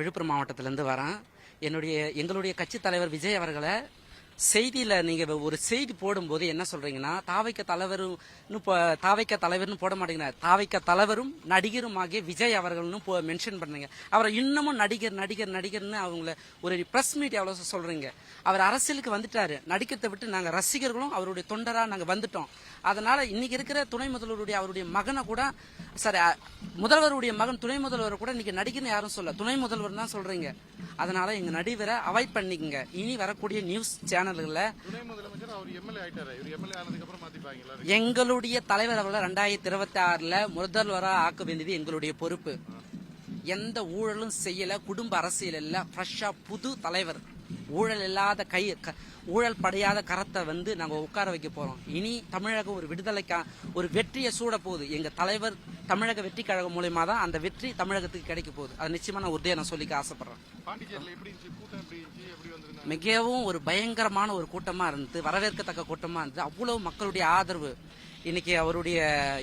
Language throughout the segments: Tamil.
விழுப்புரம் மாவட்டத்திலேருந்து வரேன். என்னுடைய எங்களுடைய கட்சி தலைவர் விஜய் அவர்களை செய்தியில் நீங்கள் ஒரு செய்தி போடும்போது என்ன சொல்கிறீங்கன்னா தாவைக்க தலைவரும் தாவைக்க தலைவர்னு போட மாட்டேங்கிறார். தாவைக்க தலைவரும் நடிகரும் ஆகிய விஜய் அவர்கள்னு மென்ஷன் பண்ணுறீங்க. அவரை இன்னமும் நடிகர் நடிகர் நடிகர்னு அவங்கள ஒரு ப்ரெஸ் மீட் எவ்வளோ சொல்கிறீங்க அவர் அரசியலுக்கு வந்துட்டார். நடிக்கிறதை விட்டு நாங்கள் ரசிகர்களும் அவருடைய தொண்டராக நாங்கள் வந்துட்டோம். அதனால் இன்றைக்கி இருக்கிற துணை முதல்வருடைய அவருடைய மகனை கூட சரி முதல்வருடைய மகன் துணை முதல்வர் கூட இன்னைக்கு நடிகர்னு யாரும் சொல்ல துணை முதல்வர் தான் சொல்றீங்க. அதனால எங்க நடிகரை அவாய்ட் பண்ணிக்கங்க. இனி வரக்கூடிய நியூஸ் சேனல்கள்ல துணை முதலமைச்சர் அவர் எம்எல்ஏ ஆயிட்டாரு. இவர் எம்எல்ஏ ஆனதுக்கு அப்புறம் மாத்திப்பாங்களா எங்களுடைய தலைவர் அவர்களை ரெண்டாயிரத்தி இருபத்தி ஆறுல முதல்வரா ஆக்க வேண்டியது எங்களுடைய பொறுப்பு. எந்த ஊழலும் செய்யல குடும்ப அரசியல் இல்ல ஃப்ரெஷ்ஷா புது தலைவர். ஊழல் இல்லாத கை ஊழல் படையாத கரத்தை வந்து நாங்க உட்கார வைக்க போறோம். இனி தமிழகம் ஒரு விடுதலைக்கா ஒரு வெற்றியை சூட போகுது. எங்க தலைவர் தமிழக வெற்றி கழகம் மூலயமா தான் அந்த வெற்றி தமிழகத்துக்கு கிடைக்க போகுது. அது நிச்சயமா நான் உறுதியா நான் சொல்லிக்க ஆசைப்படுறேன். மிகவும் ஒரு பயங்கரமான ஒரு கூட்டமா இருந்தது. வரவேற்கத்தக்க கூட்டமா இருந்தது. அவ்வளவு மக்களுடைய ஆதரவு. இன்னைக்கு அவருடைய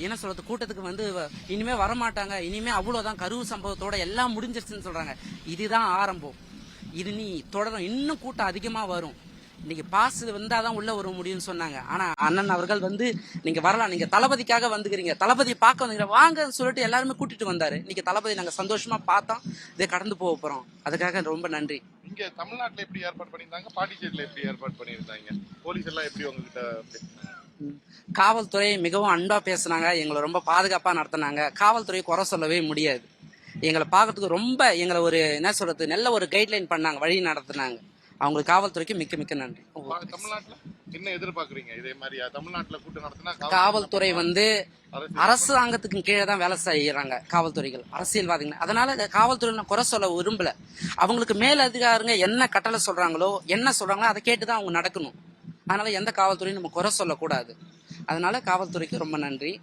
என்ன சொல்றது கூட்டத்துக்கு வந்து இனிமே வரமாட்டாங்க. இனிமே அவ்வளவுதான் கருவு சம்பவத்தோட எல்லாம் முடிஞ்சிருச்சுன்னு சொல்றாங்க. இதுதான் ஆரம்பம். இது நீ தொடரும். இன்னும் கூட்டம் அதிகமா வரும். இன்னைக்கு பாஸ் வந்தாதான் உள்ள வர முடியும்னு சொன்னாங்க. ஆனா அண்ணன் அவர்கள் வந்து நீங்க வரலாம் நீங்க தளபதிக்காக வந்துக்கிறீங்க. தளபதி பார்க்க வந்தீங்க. வாங்கன்னு சொல்லிட்டு எல்லாருமே கூட்டிட்டு வந்தாரு. இன்னைக்கு தளபதி நாங்க சந்தோஷமா பார்த்தோம். இதை கடந்து போக போறோம். அதுக்காக ரொம்ப நன்றி. இங்க தமிழ்நாட்டுல எப்படி ஏற்பாடு பண்ணியிருந்தாங்க? பாண்டிச்சேரியில எப்படி ஏற்பாடு பண்ணியிருந்தாங்க? போலீஸ் எல்லாம் எப்படி உங்ககிட்ட காவல்துறை மிகவும் அன்பா பேசுனாங்க. எங்களை ரொம்ப பாதுகாப்பா நடத்தினாங்க. காவல்துறை குறை சொல்லவே முடியாது. எங்களை பார்க்கறதுக்கு ரொம்ப எங்களை ஒரு என்ன சொல்றது நல்ல ஒரு கைட்லைன் பண்ணாங்க வழி நடத்தினாங்க. அவங்களுக்கு காவல்துறைக்கு மிக்க மிக்க நன்றி. என்ன எதிர்பார்க்கறீங்க? இதே மாதிரி தமிழ்நாட்டுல கூட்டம் நடத்தினா காவல்துறை வந்து அரசு அரசாங்கத்துக்கு கீழே தான் வேலை செய்யறாங்க காவல்துறைகள் அரசியல்வாதிகள். அதனால காவல்துறை நான் குறை சொல்ல விரும்பல. அவங்களுக்கு மேல் அதிகாரிங்க என்ன கட்டளை சொல்றாங்களோ என்ன சொல்றாங்களோ அதை கேட்டு தான் அவங்க நடக்கணும். அதனால எந்த காவல்துறையும் நம்ம குறை சொல்லக்கூடாது. அதனால காவல்துறைக்கு ரொம்ப நன்றி.